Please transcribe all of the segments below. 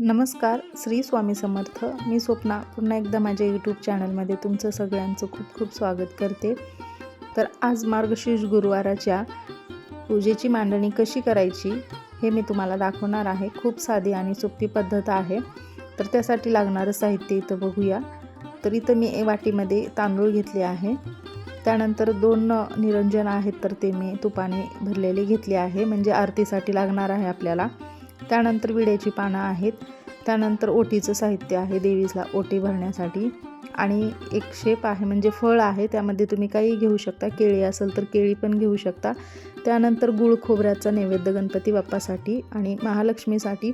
नमस्कार श्री स्वामी समर्थ. मी स्वप्ना. पुन्हा एकदा माझ्या यूट्यूब चॅनलमध्ये तुमचं सगळ्यांचं खूप खूप स्वागत करते. तर आज मार्गशीर्ष गुरुवाराच्या पूजेची मांडणी कशी करायची हे मी तुम्हाला दाखवणार आहे. खूप साधी आणि सोपी पद्धत आहे. तर त्यासाठी लागणारं साहित्य इथं बघूया. तर इथं मी ए वाटीमध्ये तांदूळ घेतले आहे. त्यानंतर दोन निरंजन आहेत तर ते मी तुपाने भरलेले घेतले आहे. म्हणजे आरतीसाठी लागणार आहे आपल्याला. त्यानंतर विड्याची पानं आहेत. त्यानंतर ओटीचं साहित्य आहे देवीला ओटी भरण्यासाठी. आणि एक शेप आहे म्हणजे फळ आहे. त्यामध्ये तुम्ही काही घेऊ शकता. केळी असेल तर केळी पण घेऊ शकता. त्यानंतर गुळ खोबऱ्याचा नैवेद्य गणपती बाप्पासाठी आणि महालक्ष्मीसाठी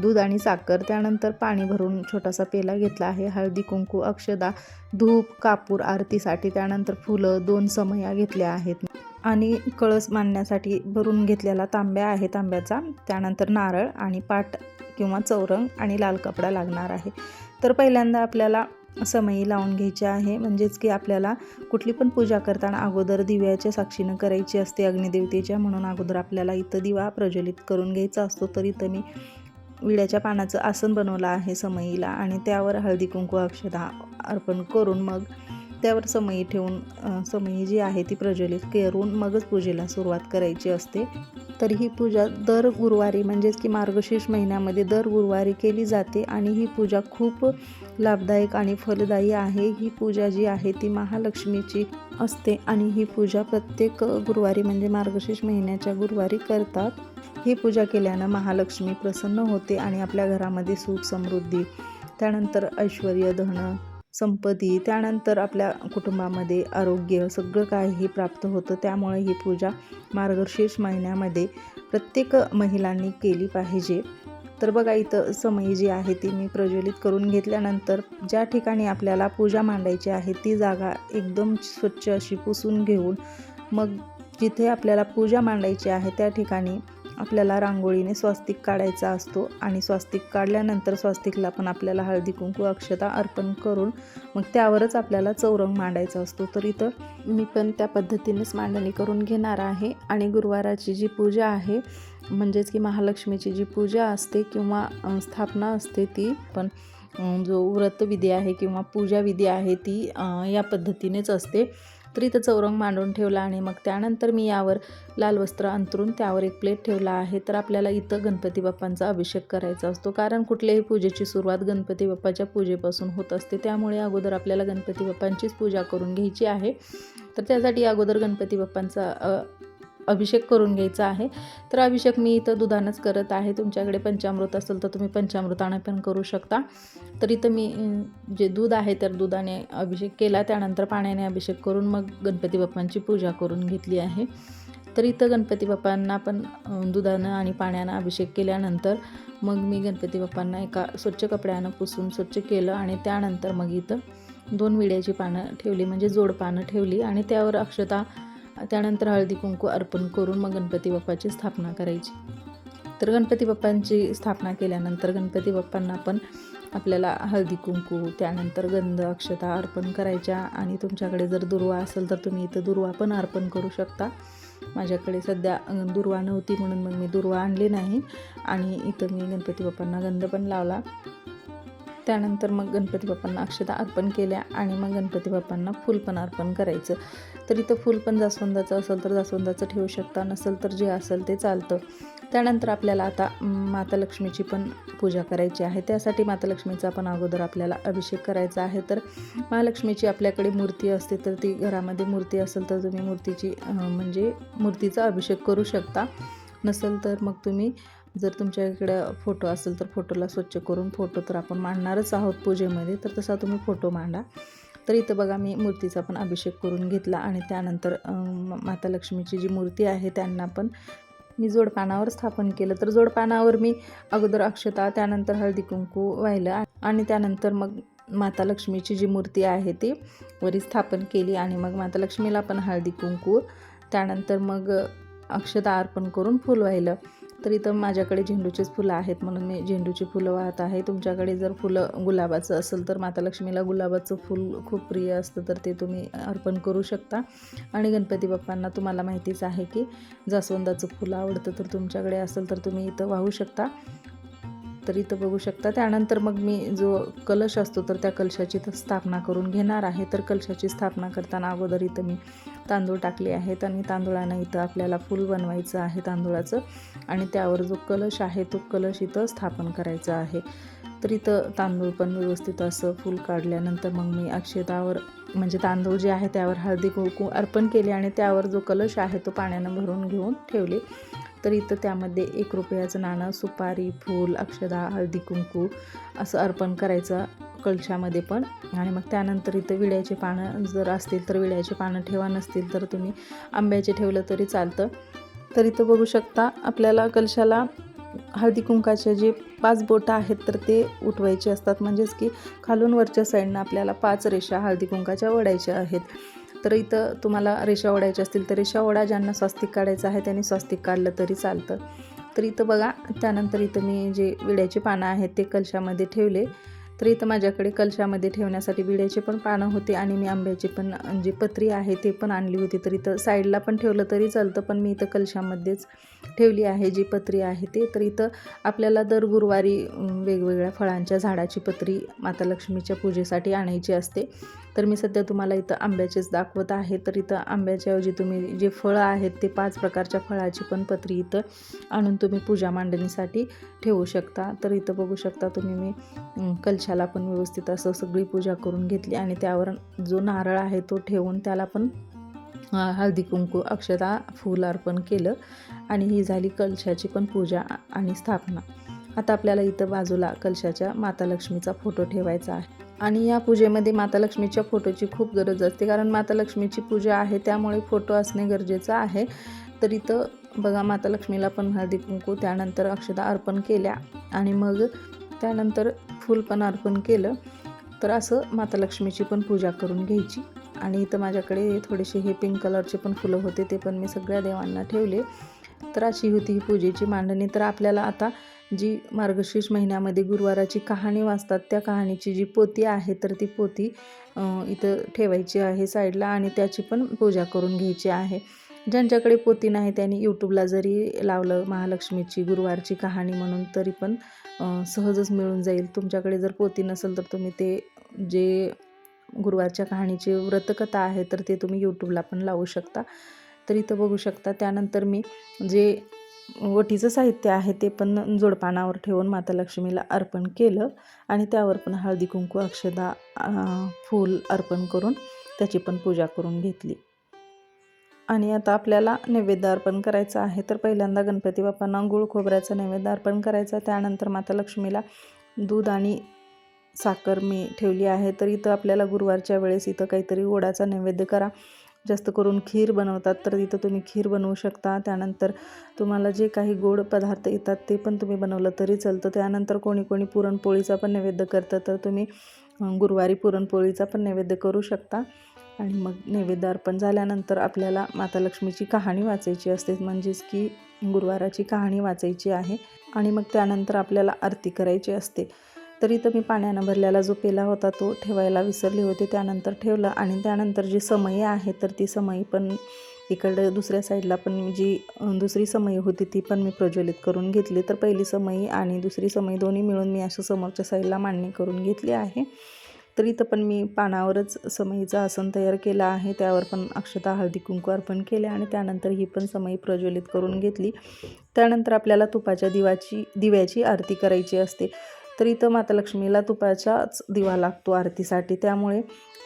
दूध आणि साखर. त्यानंतर पाणी भरून छोटासा पेला घेतला आहे. हळदी कुंकू अक्षदा धूप कापूर आरतीसाठी. त्यानंतर फुलं दोन समया घेतल्या आहेत. आणि कळस मांडण्यासाठी भरून घेतलेला तांब्या आहे तांब्याचा. त्यानंतर नारळ आणि पाट किंवा चौरंग आणि लाल कपडा लागणार आहे. तर पहिल्यांदा आपल्याला समयी लावून घ्यायची आहे. म्हणजेच की आपल्याला कुठली पण पूजा करताना अगोदर दिव्याच्या साक्षीनं करायची असते अग्निदेवतेच्या म्हणून अगोदर आपल्याला इथं दिवा प्रज्वलित करून घ्यायचा असतो. तर इथं मी विड्याच्या पानाचं आसन बनवलं आहे समयीला आणि त्यावर हळदी कुंकू अक्षदा अर्पण करून मग त्यावर समयी ठेवून समयी जी आहे ती प्रज्वलित करून मगच पूजेला सुरुवात करायची असते. तर ही पूजा दर गुरुवारी म्हणजेच की मार्गशीर्ष महिन्यामध्ये दर गुरुवारी केली जाते आणि ही पूजा खूप लाभदायक आणि फलदायी आहे. ही पूजा जी आहे ती महालक्ष्मीची असते आणि ही पूजा प्रत्येक गुरुवारी म्हणजे मार्गशीर्ष महिन्याच्या गुरुवारी करतात. ही पूजा केल्यानं महालक्ष्मी प्रसन्न होते आणि आपल्या घरामध्ये सुख समृद्धी त्यानंतर ऐश्वर धन संपत्ती त्यानंतर आपल्या कुटुंबामध्ये आरोग्य सगळं काही प्राप्त होतं. त्यामुळे ही पूजा मार्गशीर्ष महिन्यामध्ये प्रत्येक महिलांनी केली पाहिजे. तर बघा इथं समयी जी आहे ती मी प्रज्वलित करून घेतल्यानंतर ज्या ठिकाणी आपल्याला पूजा मांडायची आहे ती जागा एकदम स्वच्छ अशी पुसून घेऊन मग जिथे आपल्याला पूजा मांडायची आहे त्या ठिकाणी आपल्याला रांगोळीने स्वस्तिक काढायचा असतो आणि स्वस्तिक काढल्यानंतर स्वस्तिकला पण आपल्याला हळदी कुंकू अक्षता अर्पण करून मग त्यावरच आपल्याला चौरंग मांडायचा असतो. तर इथं मी पण त्या पद्धतीनेच मांडणी करून घेणार आहे आणि गुरुवाराची जी पूजा आहे म्हणजेच की महालक्ष्मीची जी पूजा असते किंवा स्थापना असते ती पण जो व्रतविधी आहे किंवा पूजा विधी आहे ती या पद्धतीनेच असते. तर इथं चौरंग मांडून ठेवला आणि मग त्यानंतर मी यावर लाल वस्त्र अंतरून त्यावर एक प्लेट ठेवला आहे. तर आपल्याला इथं गणपती बाप्पांचा अभिषेक करायचा असतो. कारण कुठल्याही पूजेची सुरुवात गणपती बाप्पाच्या पूजेपासून होत असते. त्यामुळे अगोदर आपल्याला गणपती बाप्पांचीच पूजा करून घ्यायची आहे. तर त्यासाठी अगोदर गणपती बाप्पांचा अभिषेक करून घ्यायचा आहे. तर अभिषेक मी इथं दुधानंच करत आहे. तुमच्याकडे पंचामृत असेल तर तुम्ही पंचामृताने पण करू शकता. तर इथं मी जे दूध आहे तर दुधाने अभिषेक केला. त्यानंतर पाण्याने अभिषेक करून मग गणपती बाप्पांची पूजा करून घेतली आहे. तर इथं गणपती बाप्पांना पण दुधानं आणि पाण्यानं अभिषेक केल्यानंतर मग मी गणपती बाप्पांना एका स्वच्छ कपड्यानं पुसून स्वच्छ केलं आणि त्यानंतर मग इथं दोन विड्याची पानं ठेवली म्हणजे जोड पानं ठेवली आणि त्यावर अक्षता त्यानंतर हळदी कुंकू अर्पण करून मग गणपती बाप्पाची स्थापना करायची. तर गणपती बाप्पांची स्थापना केल्यानंतर गणपती बाप्पांना पण आपल्याला हळदी कुंकू त्यानंतर गंध अक्षता अर्पण करायच्या आणि तुमच्याकडे जर दुर्वा असेल तर तुम्ही इथं दुर्वा पण अर्पण करू शकता. माझ्याकडे सध्या दुर्वा नव्हती म्हणून मग मी दुर्वा आणली नाही आणि इथं मी गणपती बाप्पांना गंध पण लावला. त्यानंतर मग गणपती बाप्पांना अक्षता अर्पण केल्या आणि मग गणपती बाप्पांना फूल पण अर्पण करायचं. तर इथं फूल पण जास्वंदाचं असेल तर जास्वंदाचं ठेवू शकता नसेल तर जे असेल ते चालतं. त्यानंतर आपल्याला आता माता लक्ष्मीची पण पूजा करायची आहे. त्यासाठी माता लक्ष्मीचा पण अगोदर आपल्याला अभिषेक करायचा आहे. तर महालक्ष्मीची आपल्याकडे मूर्ती असते तर ती घरामध्ये मूर्ती असेल तर तुम्ही मूर्तीची म्हणजे मूर्तीचा अभिषेक करू शकता. नसेल तर मग तुम्ही जर तुमच्याकडे फोटो असेल तर फोटोला स्वच्छ करून फोटो तर आपण मांडणारच आहोत पूजेमध्ये तर तसा तुम्ही फोटो मांडा. तर इथं बघा मी मूर्तीचा पण अभिषेक करून घेतला आणि त्यानंतर माता लक्ष्मीची जी मूर्ती आहे त्यांना पण मी जोडपानावर स्थापन केलं. तर जोडपानावर मी अगोदर अक्षता त्यानंतर हळदी कुंकू वाहिलं आणि त्यानंतर मग माता लक्ष्मीची जी मूर्ती आहे ती वरी स्थापन केली आणि मग माता लक्ष्मीला पण हळदी कुंकू त्यानंतर मग अक्षता अर्पण करून फुल वाहिलं. तर इथं माझ्याकडे झेंडूचीच फुलं आहेत म्हणून मी झेंडूची फुलं वाहत आहे. तुमच्याकडे जर फुलं गुलाबाचं असेल तर माता लक्ष्मीला गुलाबाचं फुल खूप प्रिय असतं तर ते तुम्ही अर्पण करू शकता. आणि गणपती बाप्पांना तुम्हाला माहितीच आहे की जास्वंदाचं फुलं आवडतं तर तुमच्याकडे असेल तर तुम्ही इथं वाहू शकता. तर इथं बघू शकता. त्यानंतर मग मी जो कलश असतो तर त्या कलशाची इथं स्थापना करून घेणार आहे. तर कलशाची स्थापना करताना अगोदर इथं मी तांदूळ टाकले आहेत आणि तांदूळानं इथं आपल्याला फूल बनवायचं आहे तांदूळाचं. आणि त्यावर जो कलश आहे तो कलश इथं स्थापन करायचा आहे. तर इथं तांदूळ पण व्यवस्थित असं फूल काढल्यानंतर मग मी अक्षतावर म्हणजे तांदूळ जे आहे त्यावर हळदी कुंकू अर्पण केले आणि त्यावर जो कलश आहे तो पाण्यानं भरून घेऊन ठेवले. तर इथं त्यामध्ये एक रुपयाचं नाणं सुपारी फूल अक्षदा हळदी कुंकू असं अर्पण करायचं कलशामध्ये पण. आणि मग त्यानंतर इथं विड्याचे पानं जर असतील तर विड्याचे पानं ठेवा नसतील तर तुम्ही आंब्याचे ठेवलं तरी चालतं. तर इथं बघू शकता आपल्याला कलशाला हळदी कुंकाचे जे पाच बोटं आहेत तर ते उठवायचे असतात. म्हणजेच की खालून वरच्या साईडनं आपल्याला पाच रेषा हळदी कुंकाच्या वडायच्या आहेत. तर इथं तुम्हाला रेषा ओढायच्या असतील तर रेषा ओढा ज्यांना स्वस्तिक काढायचं आहे त्यांनी स्वस्तिक काढलं तरी चालतं. तर इथं बघा त्यानंतर इथं मी जे विड्याचे पानं आहेत ते कलशामध्ये ठेवले. तर इथं माझ्याकडे कलशामध्ये ठेवण्यासाठी विड्याचे पण पानं होते आणि मी आंब्याची पण जी पत्री आहे ते पण आणली होती. तर इथं साईडला पण ठेवलं तरी चालतं पण मी इथं कलशामध्येच ठेवली आहे जी पत्री आहे ते. तर इथं आपल्याला दर गुरुवारी वेगवेगळ्या फळांच्या झाडाची पत्री माता लक्ष्मीच्या पूजेसाठी आणायची असते. तर मी सध्या तुम्हाला इथं आंब्याचेच दाखवत आहे. तर इथं आंब्याच्याऐवजी तुम्ही जे फळं आहेत ते पाच प्रकारच्या फळाची पण पत्री इथं आणून तुम्ही पूजा मांडणीसाठी ठेवू शकता. तर इथं बघू शकता तुम्ही मी कलशाला पण व्यवस्थित असं सगळी पूजा करून घेतली आणि त्यावर जो नारळ आहे तो ठेवून त्याला पण हळदी कुंकू अक्षता फूल अर्पण केलं आणि ही झाली कलशाची पण पूजा आणि स्थापना. आता आपल्याला इथं बाजूला कलशाच्या माता लक्ष्मीचा फोटो ठेवायचा आहे. आणि या पूजेमध्ये माता लक्ष्मीच्या फोटोची खूप गरज असते कारण माता लक्ष्मीची पूजा आहे त्यामुळे फोटो असणे गरजेचं आहे. तर इथं बघा माता लक्ष्मीला पण हळदी कुंकू त्यानंतर अक्षता अर्पण केल्या आणि मग त्यानंतर फूल पण अर्पण केलं. तर असं माता लक्ष्मीची पण पूजा करून घ्यायची. आणि इथं माझ्याकडे थोडेसे हे पिंक कलरचे पण फुलं होते ते पण मी सगळ्या देवांना ठेवले. तर अशी होती ही पूजेची मांडणी. तर आपल्याला आता जी मार्गशीर्ष महिन्यामध्ये गुरुवाराची कहाणी वाचतात त्या कहाणीची जी पोती आहे तर ती पोती इथं ठेवायची आहे साईडला आणि त्याची पण पूजा करून घ्यायची आहे. ज्यांच्याकडे पोती नाही त्यांनी यूट्यूबला जरी लावलं महालक्ष्मीची गुरुवारची कहाणी म्हणून तरी पण सहजच मिळून जाईल. तुमच्याकडे जर पोती नसेल तर तुम्ही ते जे गुरुवारच्या कहाणीची व्रतकथा आहे तर ते तुम्ही यूट्यूबला पण लावू शकता. तर इथं बघू शकता त्यानंतर मी जे वटीचं साहित्य आहे ते पण जोडपानावर ठेवून माता लक्ष्मीला अर्पण केलं आणि त्यावर पण हळदी कुंकू अक्षदा फूल अर्पण करून त्याची पण पूजा करून घेतली. आणि आता आपल्याला नैवेद्य अर्पण करायचं आहे तर पहिल्यांदा गणपती बाप्पांना गुळ खोबऱ्याचं नैवेद्य अर्पण करायचं. त्यानंतर माता लक्ष्मीला दूध आणि साखर मी ठेवली आहे तर इथं आपल्याला गुरुवारच्या वेळेस इथं काहीतरी गोडाचा नैवेद्य करा. जास्त करून खीर बनवतात तर तिथं तुम्ही खीर बनवू शकता. त्यानंतर तुम्हाला जे काही गोड पदार्थ येतात ते पण तुम्ही बनवलं तरी चालतं. त्यानंतर कोणी कोणी पुरणपोळीचा पण नैवेद्य करतं तर तुम्ही गुरुवारी पुरणपोळीचा पण नैवेद्य करू शकता. आणि मग नैवेद्य अर्पण झाल्यानंतर आपल्याला माता लक्ष्मीची कहाणी वाचायची असते म्हणजेच की गुरुवाराची कहाणी वाचायची आहे. आणि मग त्यानंतर आपल्याला आरती करायची असते. तर इथं मी पाण्यानं भरलेला जो पेला होता तो ठेवायला विसरले होते. त्यानंतर ठेवलं आणि त्यानंतर जी समयी आहे तर ती समई पण इकडं दुसऱ्या साईडला पण जी दुसरी समयी होती ती पण मी प्रज्वलित करून घेतली. तर पहिली समई आणि दुसरी समयी दोन्ही मिळून मी असं समोरच्या साईडला मांडणी करून घेतली आहे. तर इथं पण मी पानावरच समईचा आसन तयार केला आहे. त्यावर पण अक्षता हळदी कुंकू अर्पण केले आणि त्यानंतर ही पण समई प्रज्वलित करून घेतली. त्यानंतर आपल्याला तुपाच्या दिवाची दिव्याची आरती करायची असते. तर इथं माता लक्ष्मीला तुपाचाच दिवा लागतो आरतीसाठी. त्यामुळे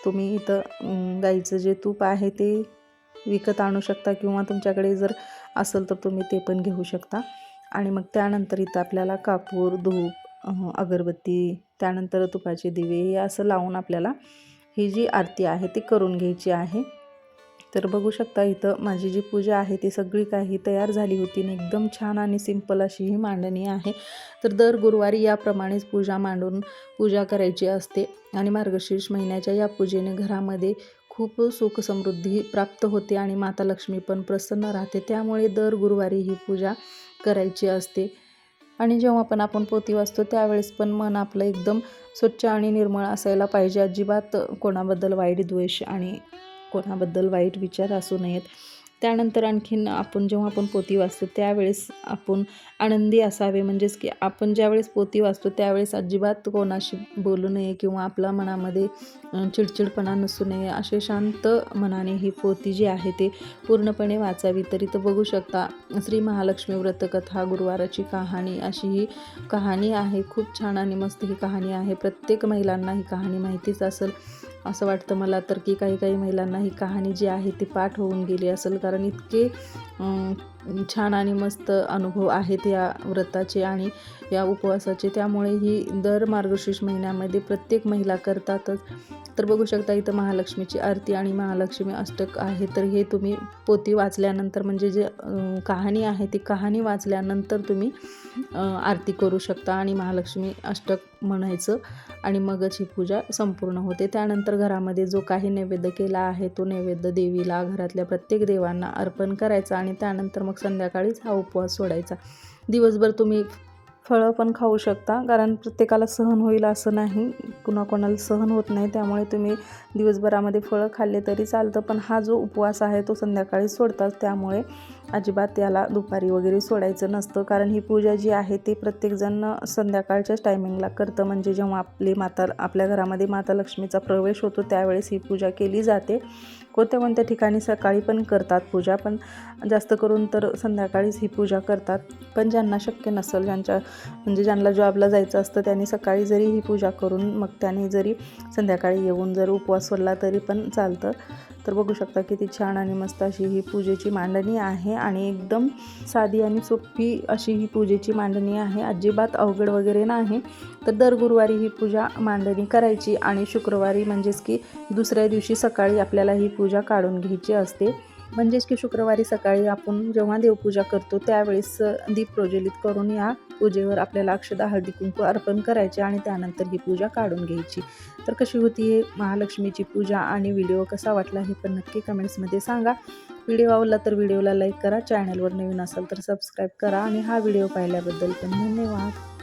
तुम्ही इथं गाईचं जे तूप आहे ते विकत आणू शकता किंवा तुमच्याकडे जर असेल तर तुम्ही ते पण घेऊ शकता. आणि मग त्यानंतर इथं आपल्याला कापूर धूप अगरबत्ती त्यानंतर तुपाचे दिवे हे असं लावून आपल्याला ही जी आरती आहे ती करून घ्यायची आहे. तर बघू शकता इथं माझी जी पूजा आहे ती सगळी काही तयार झाली होती आणि एकदम छान आणि सिंपल अशी ही मांडणी आहे. तर दर गुरुवारी याप्रमाणेच पूजा मांडून पूजा करायची असते आणि मार्गशीर्ष महिन्याच्या या पूजेने घरामध्ये खूप सुख समृद्धी प्राप्त होते आणि माता लक्ष्मी पण प्रसन्न राहते. त्यामुळे दर गुरुवारी ही पूजा करायची असते. आणि जेव्हा पण आपण पोती वाचतो त्यावेळेस पण मन आपलं एकदम स्वच्छ आणि निर्मळ असायला पाहिजे. अजिबात कोणाबद्दल वाईट द्वेष आणि कोणाबद्दल वाईट विचार असू नयेत. त्यानंतर आणखीन आपण जेव्हा आपण पोती वाचतो त्यावेळेस आपण आनंदी असावे. म्हणजेच की आपण ज्यावेळेस पोती वाचतो त्यावेळेस अजिबात कोणाशी बोलू नये किंवा आपल्या मनामध्ये चिडचिडपणा नसू नये. असे शांत मनाने ही पोती जी आहे ते पूर्णपणे वाचावी. तरी तर बघू शकता श्री महालक्ष्मी व्रतकथा गुरुवाराची कहाणी अशी ही कहाणी आहे. खूप छान आणि मस्त ही कहाणी आहे. प्रत्येक महिलांना ही कहाणी माहितीच असेल. असं वाटतं मला तर की काही काही महिलांना ही कहाणी जी आहे ती पाठ होऊन गेली असेल. कारण इतके छान आणि मस्त अनुभव आहेत या व्रताचे आणि या उपवासाचे. त्यामुळे ही दर मार्गशीर्ष महिन्यामध्ये प्रत्येक महिला करतातच. तर बघू शकता इथं महालक्ष्मीची आरती आणि महालक्ष्मी अष्टक आहे. तर हे तुम्ही पोती वाचल्यानंतर म्हणजे जे कहाणी आहे ती कहाणी वाचल्यानंतर तुम्ही आरती करू शकता आणि महालक्ष्मी अष्टक म्हणायचं आणि मगच ही पूजा संपूर्ण होते. त्यानंतर घरामध्ये जो काही नैवेद्य केला आहे तो नैवेद्य देवीला घरातल्या प्रत्येक देवांना अर्पण करायचा आणि त्यानंतर मग संध्याकाळीच हा उपवास सोडायचा. दिवसभर तुम्ही फळं पण खाऊ शकता. कारण प्रत्येकाला सहन होईल असं नाही. कुणाकोणाला सहन होत नाही. त्यामुळे तुम्ही दिवसभरामध्ये फळं खाल्ले तरी चालतं. पण हा जो उपवास आहे तो संध्याकाळी सोडतात. त्यामुळे अजिबात त्याला दुपारी वगैरे सोडायचं नसतं. कारण ही पूजा जी आहे ती प्रत्येकजण संध्याकाळच्याच टायमिंगला करतं. म्हणजे जेव्हा आपली माता आपल्या घरामध्ये माता लक्ष्मीचा प्रवेश होतो त्यावेळेस ही पूजा केली जाते. कोणत्या कोणत्या ठिकाणी सकाळी पण करतात पूजा पण जास्त करून तर संध्याकाळीच ही पूजा करतात. पण ज्यांना शक्य नसेल ज्यांच्या म्हणजे ज्यांना जॉबला जायचं असतं त्यांनी सकाळी जरी ही पूजा करून मग त्यांनी जरी संध्याकाळी येऊन जर उपवास सोडला तरी पण चालतं. तर बघू शकता किती छान आणि मस्त अशी ही पूजेची मांडणी आहे आणि एकदम साधी आणि सोपी अशी ही पूजेची मांडणी आहे. अजिबात अवघड वगैरे नाही. तर दर गुरुवारी ही पूजा मांडणी करायची आणि शुक्रवारी म्हणजेच की दुसऱ्या दिवशी सकाळी आपल्याला ही पूजा काढून घ्यायची असते. म्हणजेच की शुक्रवारी सकाळी आपण जेव्हा देवपूजा करतो त्यावेळेस दीप प्रज्वलित करून या पूजेवर आपल्याला अक्षदा हळदी कुंकू अर्पण करायचे आणि त्यानंतर ही पूजा काढून घ्यायची. तर कशी होती हे महालक्ष्मीची पूजा आणि व्हिडिओ कसा वाटला हे पण नक्की कमेंट्समध्ये सांगा. व्हिडिओ आवडला तर व्हिडिओला लाईक करा. चॅनलवर नवीन असाल तर सबस्क्राईब करा आणि हा व्हिडिओ पाहिल्याबद्दल पण धन्यवाद.